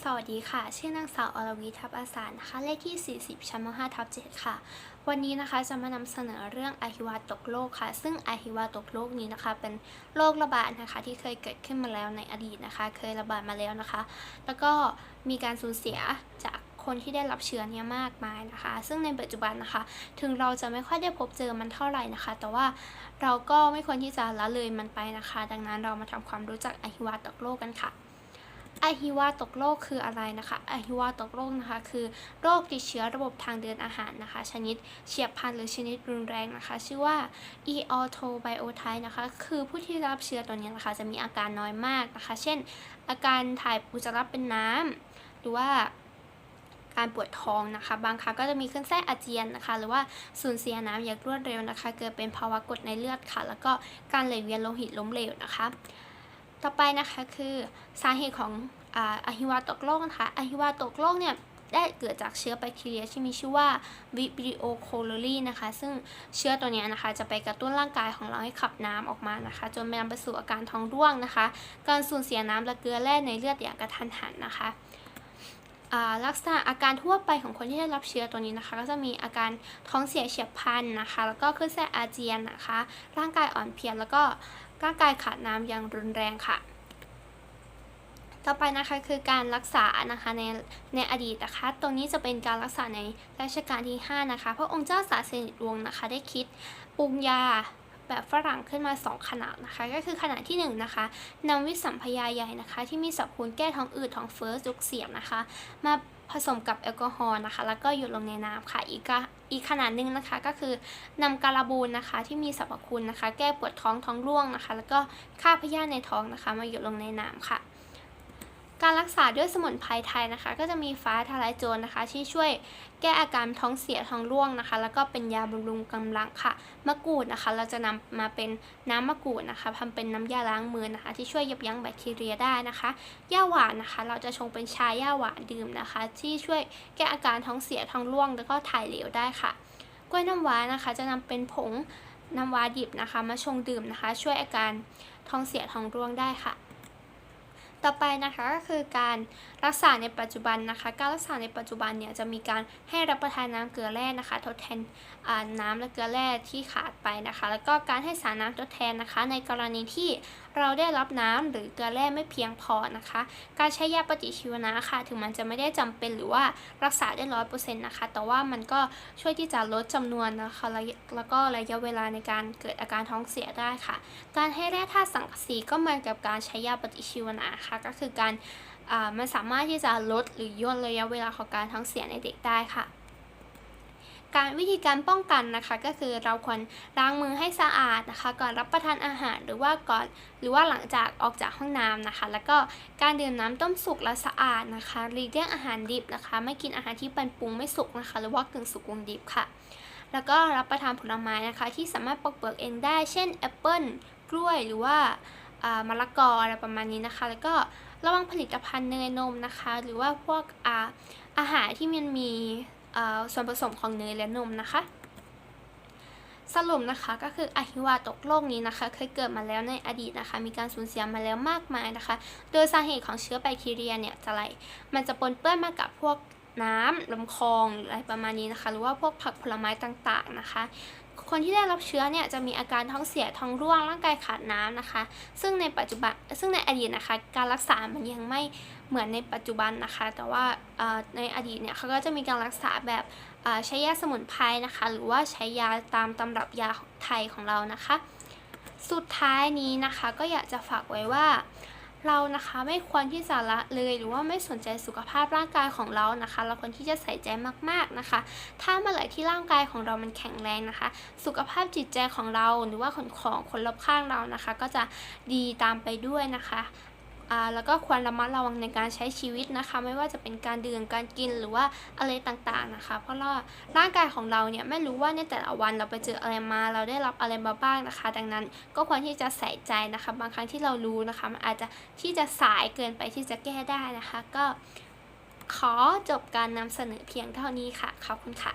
สวัสดีค่ะ ชื่อนางสาวอรวีทับอาสานะคะ เลขที่ 40 ชั้นม5ทับ7ค่ะ วันนี้นะคะจะมานำเสนอเรื่องอหิวาตกโลกค่ะ ซึ่งอหิวาตกโลกนี้นะคะ เป็นโรคระบาดนะคะ ที่เคยเกิดขึ้นมาแล้วในอดีตนะคะ เคยระบาดมาแล้วนะคะ แล้วก็มีการสูญเสียจากคนที่ได้รับเชื้อเนี้มากมายนะคะ ซึ่งในปัจจุบันนะคะ ถึงเราจะไม่ค่อยได้พบเจอมันเท่าไหร่นะคะ แต่ว่าเราก็ไม่ควรที่จะละเลยมันไปนะคะ ดังนั้นเรามาทำความรู้จักอหิวาตกโลกกันค่ะ อหิวาตกโรคคืออะไรนะคะอหิวาตกโรคนะคะ คือโรคติดเชื้อระบบทางเดินอาหารนะคะ ชนิดเฉียบพลันหรือชนิดรุนแรงนะคะ ชื่อว่า e a u t o b i o t i p e นะคะ คือผู้ที่รับเชื้อตัวนี้นะคะ จะมีอาการน้อยมากนะคะ เช่น อาการถ่ายอุจจาระเป็นน้ำหรือว่าการปวดท้องนะคะ บางครั้งก็จะมีขึ้นไส้อาเจียนนะคะ หรือว่าสูญเสียน้ำอย่างรวดเร็วนะคะ เกิดเป็นภาวะกดในเลือดค่ะ แล้วก็การไหลเวียนโลหิตล้มเหลวนะคะ ต่อไปนะคะคือสาเหตุของอาอหิวาตกโรคนะคะอหิวาตกโรคเนี่ยได้เกิดจากเชื้อแบคทีเรียที่มีชื่อว่าวิบริโอโคโลลีนะคะ ซึ่งเชื้อตัวเนี้ยนะคะ จะไปกระตุ้นร่างกายของเราให้ขับน้ำออกมานะคะ จนนำไปสู่อาการท้องร่วงนะคะ การสูญเสียน้ำและเกลือแร่ในเลือดอย่างกระทันหันนะคะอาลักษณะอาการทั่วไปของคนที่ได้รับเชื้อตัวนี้นะคะ ก็จะมีอาการท้องเสียเฉียบพลันนะคะ แล้วก็ขึ้นไส้อาเจียนนะคะ ร่างกายอ่อนเพลียแล้วก็ ร่างกายขาดน้ำอย่างรุนแรงค่ะ ต่อไปนะคะคือการรักษานะคะในในอดีตนะคะตรงนี้จะเป็นการรักษาในรัชกาลที่ 5 นะคะ พระองค์เจ้าสาสนิทวงศ์นะคะได้คิดปรุงยาแบบฝรั่งขึ้นมา 2 ขนาดนะคะ ก็คือขนาดที่1นะคะนำวิสัมพยาใหญ่นะคะ ที่มีสรรพคุณแก้ท้องอืดท้องเฟ้อจุกเสียบนะคะ มา ผสมกับแอลกอฮอล์นะคะ แล้วก็หยดลงในน้ำค่ะ อีกอีกขนาดหนึ่งนะคะก็คือนำการาบูนนะคะ ที่มีสรรพคุณนะคะ แก้ปวดท้องท้องร่วงนะคะ แล้วก็ฆ่าพยาธิในท้องนะคะ มาหยดลงในน้ำค่ะ การรักษาด้วยสมุนไพรไทยนะคะ ก็จะมีฟ้าทลายโจรนะคะ ที่ช่วยแก้อาการท้องเสียท้องร่วงนะคะ แล้วก็เป็นยาบำรุงกำลังค่ะมะกรูดนะคะ เราจะนำมาเป็นน้ำมะกรูดนะคะทำเป็นน้ำยาล้างมือนะคะ ที่ช่วยยับยั้งแบคทีเรียได้นะคะย่าหวานนะคะ เราจะชงเป็นชาย่าหวานดื่มนะคะ ที่ช่วยแก้อาการท้องเสียท้องร่วง แล้วก็ถ่ายเหลวได้ค่ะ กล้วยน้ำว้านะคะ จะนำเป็นผงน้ำว้าดิบนะคะ มาชงดื่มนะคะ ช่วยอาการท้องเสียท้องร่วงได้ค่ะ ต่อไปนะคะก็คือการรักษาในปัจจุบันนะคะ การรักษาในปัจจุบันเนี่ยจะมีการให้รับประทานน้ำเกลือแร่นะคะ ทดแทนน้ำและเกลือแร่ที่ขาดไปนะคะ แล้วก็การให้สารน้ำทดแทนนะคะ ในกรณีที่เราได้รับน้ำหรือเกลือแร่ไม่เพียงพอนะคะ การใช้ยาปฏิชีวนะค่ะ ถึงมันจะไม่ได้จำเป็นหรือว่ารักษาได้ร้อยเปอร์เซ็นต์นะคะ แต่ว่ามันก็ช่วยที่จะลดจำนวนนะคะและแล้วก็ระยะเวลาในการเกิดอาการท้องเสียได้ค่ะ การให้แร่ธาตุสังกะสีก็เหมือนกับการใช้ยาปฏิชีวนะค่ะ ก็คือการมันสามารถที่จะลดหรือย่นระยะเวลาของการท้องเสียในเด็กได้ค่ะ การวิธีการป้องกันนะคะก็คือเราควรล้างมือให้สะอาดนะคะ ก่อนรับประทานอาหารหรือว่าก่อนหรือว่าหลังจากออกจากห้องน้ำนะคะ แล้วก็การดื่มน้ำต้มสุกและสะอาดนะคะหลีกเลี่ยงอาหารดิบนะคะ ไม่กินอาหารที่ป็นปรุงไม่สุกนะคะ หรือว่ากึ่งสุกกึ่งดิบค่ะ แล้วก็รับประทานผลไม้นะคะ ที่สามารถปอกเปลือกเองได้ เช่นแอปเปิลกล้วยหรือว่ามะละกออะไรประมาณนี้นะคะ แล้วก็ระวังผลิตภัณฑ์เนยนมนะคะ หรือว่าพวกอาอาหารที่มันมี ส่วนผสมของเนยและนมนะคะ สรุปนะคะก็คืออหิวาตกโรคนี้นะคะ เคยเกิดมาแล้วในอดีตนะคะ มีการสูญเสียมาแล้วมากมายนะคะ โดยสาเหตุของเชื้อแบคทีเรียเนี่ยจะอะไรมันจะปนเปื้อนมากับพวกน้ำลำคลองอะไรประมาณนี้นะคะ หรือว่าพวกผักผลไม้ต่างๆนะคะ คนที่ได้รับเชื้อเนี่ยจะมีอาการท้องเสียท้องร่วงร่างกายขาดน้ำนะคะ ซึ่งในปัจจุบันซึ่งในอดีตนะคะ การรักษามันยังไม่เหมือนในปัจจุบันนะคะ แต่ว่าในอดีตเนี่ยเขาก็จะมีการรักษาแบบใช้ยาสมุนไพรนะคะ หรือว่าใช้ยาตามตำรับยาไทยของเรานะคะ สุดท้ายนี้นะคะก็อยากจะฝากไว้ว่า เรานะคะไม่ควรที่จะละเลยหรือว่าไม่สนใจสุขภาพร่างกายของเรานะคะ เราควรที่จะใส่ใจมากๆนะคะ ถ้าเมื่อไหร่ที่ร่างกายของเรามันแข็งแรงนะคะ สุขภาพจิตใจของเราหรือว่าคนของคนรอบข้างเรานะคะ ก็จะดีตามไปด้วยนะคะ แล้วก็ควรระมัดระวังในการใช้ชีวิตนะคะ ไม่ว่าจะเป็นการดื่มการกินหรือว่าอะไรต่างๆนะคะ เพราะว่าร่างกายของเราเนี่ยไม่รู้ว่าในแต่ละวันเราไปเจออะไรมา เราได้รับอะไรมาบ้างนะคะ ดังนั้นก็ควรที่จะใส่ใจนะคะ บางครั้งที่เรารู้นะคะมันอาจจะที่จะสายเกินไปที่จะแก้ได้นะคะ ก็ขอจบการนำเสนอเพียงเท่านี้ค่ะขอบคุณค่ะ